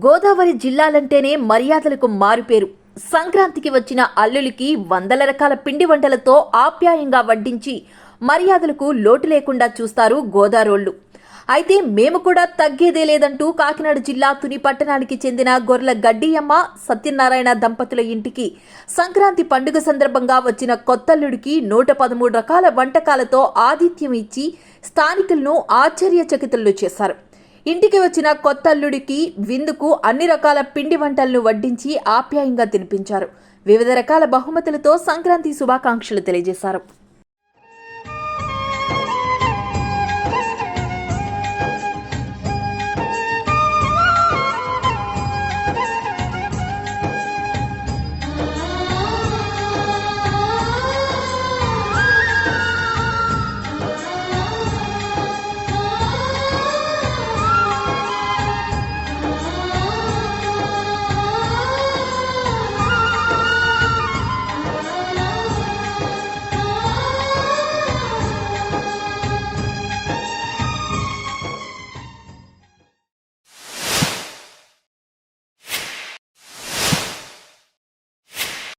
గోదావరి జిల్లాలంటేనే మర్యాదలకు మారుపేరు. సంక్రాంతికి వచ్చిన అల్లులకి వందల రకాల పిండి వంటలతో ఆప్యాయంగా వడ్డించి మర్యాదలకు లోటు లేకుండా చూస్తారు గోదారోళ్ళు అయితే మేము కూడా తగ్గేదే లేదంటూ కాకినాడ జిల్లా తుని పట్టణానికి చెందిన గొర్రెల గడ్డియమ్మ సత్యనారాయణ దంపతుల ఇంటికి సంక్రాంతి పండుగ సందర్భంగా వచ్చిన కొత్తల్లుడికి నూట పదమూడు రకాల వంటకాలతో ఆతిథ్యం ఇచ్చి స్థానికులను ఆశ్చర్యచకితులు చేశారు. ఇంటికి వచ్చిన కొత్త అల్లుడికి విందుకు అన్ని రకాల పిండి వంటలను వడ్డించి ఆప్యాయంగా తినిపించారు. వివిధ రకాల బహుమతులతో సంక్రాంతి శుభాకాంక్షలు తెలియజేశారు.